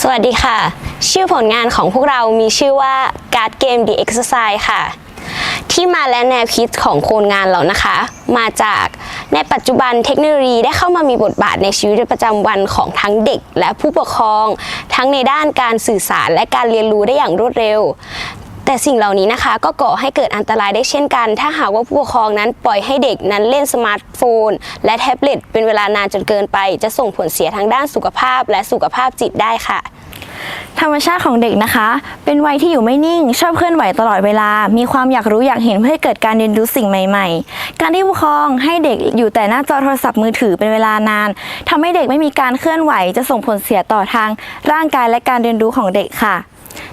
สวัสดีค่ะ ชื่อผลงานของพวกเรามีชื่อว่า Card Game The Exercise ค่ะ ที่มาและแนวคิดของโครงงานเรานะคะ มาจากในปัจจุบันเทคโนโลยีได้เข้ามามีบทบาทในชีวิตประจำวันของทั้งเด็กและผู้ปกครอง ทั้งในด้านการสื่อสารและการเรียนรู้ได้อย่างรวดเร็ว แต่สิ่งเหล่านี้นะคะก็ก่อให้เกิดอันตรายได้เช่นกัน ถ้าหากว่าผู้ปกครองนั้นปล่อยให้เด็กนั้นเล่นสมาร์ทโฟน และแท็บเล็ตเป็นเวลานานจนเกินไป จะส่งผลเสียทางด้านสุขภาพและสุขภาพจิตได้ค่ะธรรมชาติของเด็กนะคะ เป็นวัยที่อยู่ไม่นิ่ง ชอบเคลื่อนไหวตลอดเวลา มีความอยากรู้อยากเห็นเพื่อให้เกิดการเรียนรู้สิ่งใหม่ ๆ การที่ผู้ปกครองให้เด็กอยู่แต่หน้าจอโทรศัพท์มือถือเป็นเวลานานทำให้เด็กไม่มีการเคลื่อนไหว จะส่งผลเสียต่อทางร่างกายและการเรียนรู้ของเด็กค่ะ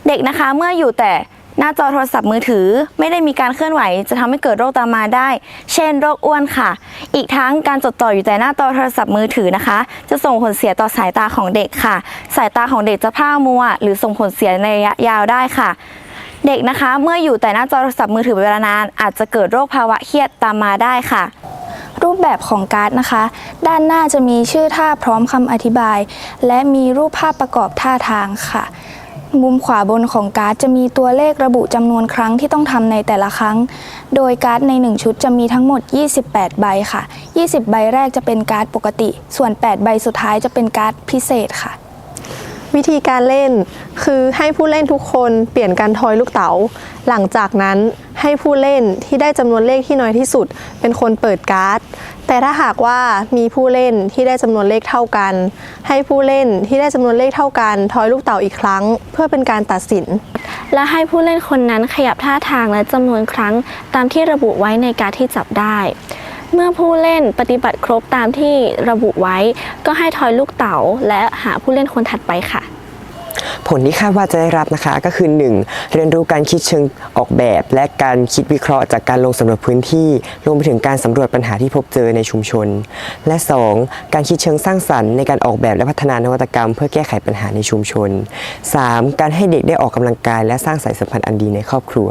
เด็กนะคะเมื่ออยู่แต่ หน้าจอโทรศัพท์มือถือไม่ได้มีการเคลื่อนไหว จะทำให้เกิดโรคตามมาได้ เช่น โรคอ้วนค่ะ อีกทั้งการจดจ่ออยู่แต่หน้าจอโทรศัพท์มือถือนะคะ จะส่งผลเสียต่อสายตาของเด็กค่ะ สายตาของเด็กจะพร่ามัว หรือส่งผลเสียในระยะยาวได้ค่ะ เด็กนะคะ เมื่ออยู่แต่หน้าจอโทรศัพท์มือถือเป็นเวลานาน อาจจะเกิดโรคภาวะเครียดตามมาได้ค่ะรูปแบบของการ์ดนะคะ ด้านหน้าจะมีชื่อท่าพร้อมคำอธิบาย และมีรูปภาพประกอบท่าทางค่ะ มุมขวาบนของการ์ดจะมีตัวเลขระบุจำนวนครั้งที่ต้องทำในแต่ละครั้ง โดยการ์ดใน 1 ชุดจะมีทั้งหมด 28 ใบค่ะ 20 ใบแรกจะเป็นการ์ดปกติ ส่วน 8 ใบสุดท้ายจะเป็นการ์ดพิเศษค่ะ วิธีการเล่น คือให้ผู้เล่นทุกคนเปลี่ยนการทอยลูกเต๋า หลังจากนั้นให้ผู้เล่นที่ได้จำนวนเลขที่น้อยที่สุด เป็นคนเปิดการ์ด แต่ถ้าหากว่ามีผู้เล่นที่ได้จำนวนเลขเท่ากัน ให้ผู้เล่นที่ได้จำนวนเลขเท่ากัน ทอยลูกเต๋าอีกครั้ง เพื่อเป็นการตัดสิน และให้ผู้เล่นคนนั้นขยับท่าทางและจำนวนครั้ง ตามที่ระบุไว้ในการดที่จับได้ เมื่อผู้เล่นปฏิบัติครบตามที่ระบุไว้ ก็ให้ทอยลูกเต๋าและหาผู้เล่นคนถัดไปค่ะ ผลที่คาดว่าจะได้รับนะคะก็คือ 1. เรียนรู้การคิดเชิงออกแบบ และการคิดวิเคราะห์จากการลงสำรวจพื้นที่รวมไปถึงการสำรวจปัญหาที่พบเจอในชุมชน และ 2. การคิดเชิงสร้างสรรค์ในการออกแบบและพัฒนานวัตกรรม เพื่อแก้ไขปัญหาในชุมชน 3. การให้เด็กได้ออกกำลังกาย และสร้างสายสัมพันธ์อันดีในครอบครัว